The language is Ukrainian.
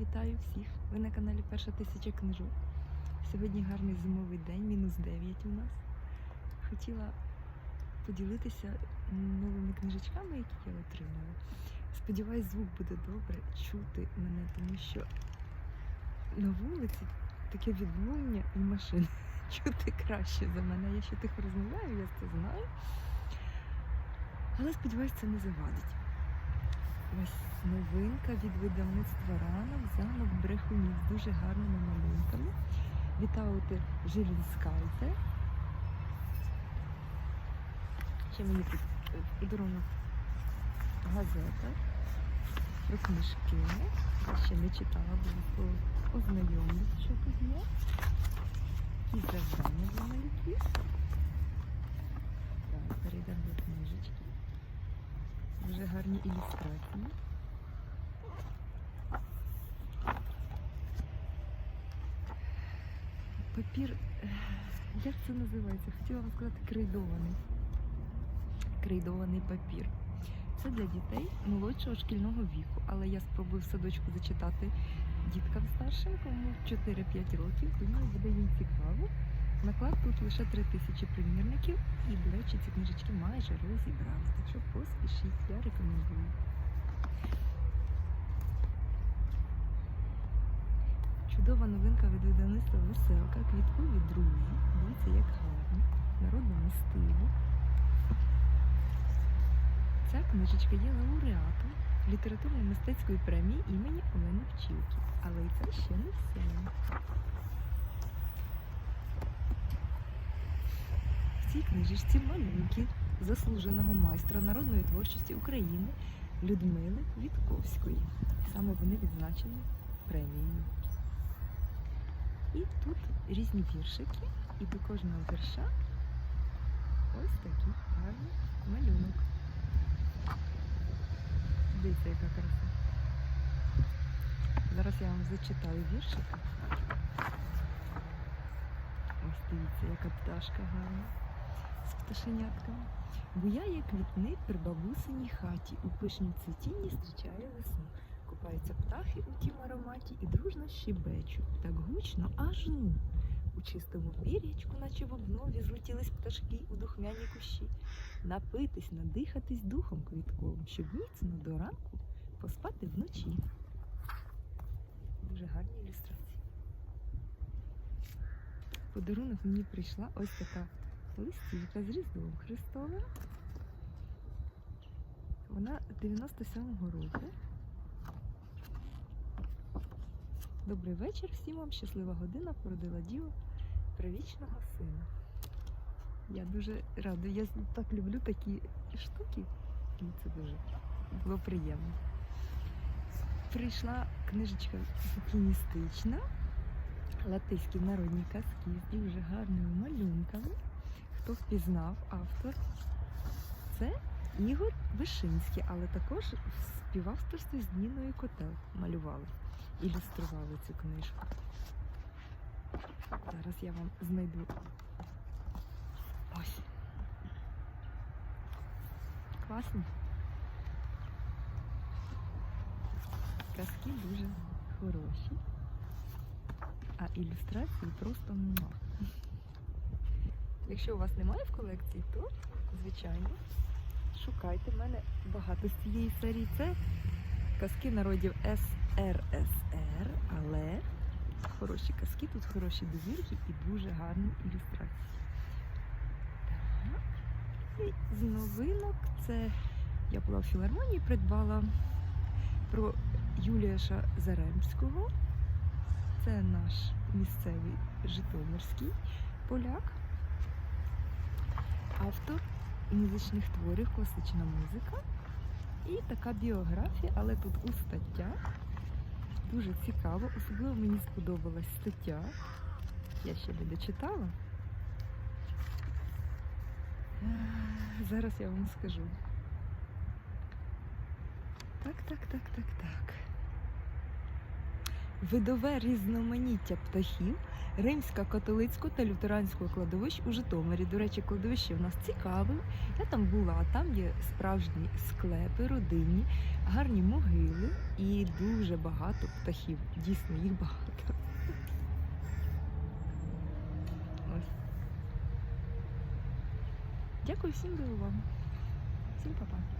Вітаю всіх! Ви на каналі Перша тисяча книжок. Сьогодні гарний зимовий день, мінус 9 у нас. Хотіла поділитися новими книжечками, які я отримала. Сподіваюсь, звук буде добре чути мене, тому що на вулиці таке відлуння і машини чути краще за мене. Я ще тихо розмовляю, я це знаю. Але сподіваюсь, це не завадить. Ось новинка від видавництва ранок замок брехунів з дуже гарними малюнками. Вітаути Жилінскайте. Ще мені тут е, подарунок газета про книжки. Я ще не читала, обов'язково ознайомлюсь, що тут є. Якісь завдання для малюків. Так, перейдемо до книжечки. Дуже гарні ілюстрації. Папір, як це називається? Хотіла вам сказати крейдований. Крейдований папір. Це для дітей молодшого шкільного віку, але я спробую в садочку зачитати діткам старшим, кому 4-5 років, думаю, буде їм цікаво. Наклад тут лише 3 тисячі примірників, і, до речі, ці книжечки майже розібрали. Так що поспішіть, я рекомендую. Чудова новинка від видавництва Веселка, квіткові друзі. Дивіться, як гарно, народному стилі. Ця книжечка є лауреатом літературно-мистецької премії імені Олени Пчілки. Але і це ще не все. Цій книжечці малюнки заслуженого майстра народної творчості України Людмили Вітковської. Саме вони відзначені премією. І тут різні віршики, і до кожного вірша ось такий гарний малюнок. Дивіться, яка краса. Зараз я вам зачитаю віршик. Ось дивіться, яка пташка гарна з пташенятками. Буяє квітник при бабусиній хаті, у пишнім цвітінні зустрічає весну. Купаються птахи у тім ароматі і дружно щебечуть. Так гучно аж ну. У чистому пір'ячку, наче в обнові, злетілись пташки у духмяні кущі. Напитись, надихатись духом квітковим, щоб міцно до ранку поспати вночі. Дуже гарні ілюстрації. Подарунок мені прийшла ось така листівка з Різдвом Христовим. Вона 97-го року. Добрий вечір всім вам, щаслива година, породила діва привічного сина. Я дуже рада. Я так люблю такі штуки. І це дуже було приємно. Прийшла книжечка букіністична, латиські народні казки з дуже гарними малюнками. Хто впізнав автор? Це Ігор Вишинський, але також в співавторстві з Ніною Котел малювали, ілюстрували цю книжку. Зараз я вам знайду ось. Класно. Казки дуже хороші, а ілюстрації просто нема. Якщо у вас немає в колекції, то, звичайно, шукайте. У мене багато з цієї серії. Це казки народів СРСР, але хороші казки, тут хороші довірки і дуже гарні ілюстрації. Так. І з новинок це я була в філармонії, придбала про Юліаша Заремського. Це наш місцевий житомирський поляк, автор музичних творів, класична музика. І така біографія, але тут у статтях. Дуже цікаво. Особливо мені сподобалась стаття. Я ще не дочитала. Зараз я вам скажу. Так, так, так, так, так. Видове різноманіття птахів римсько-католицького та лютеранського кладовищ у Житомирі. До речі, кладовище в нас цікаве. Я там була, там є справжні склепи, родинні, гарні могили і дуже багато птахів. Дійсно, їх багато. Ось. Дякую всім за увагу. Всім па-па.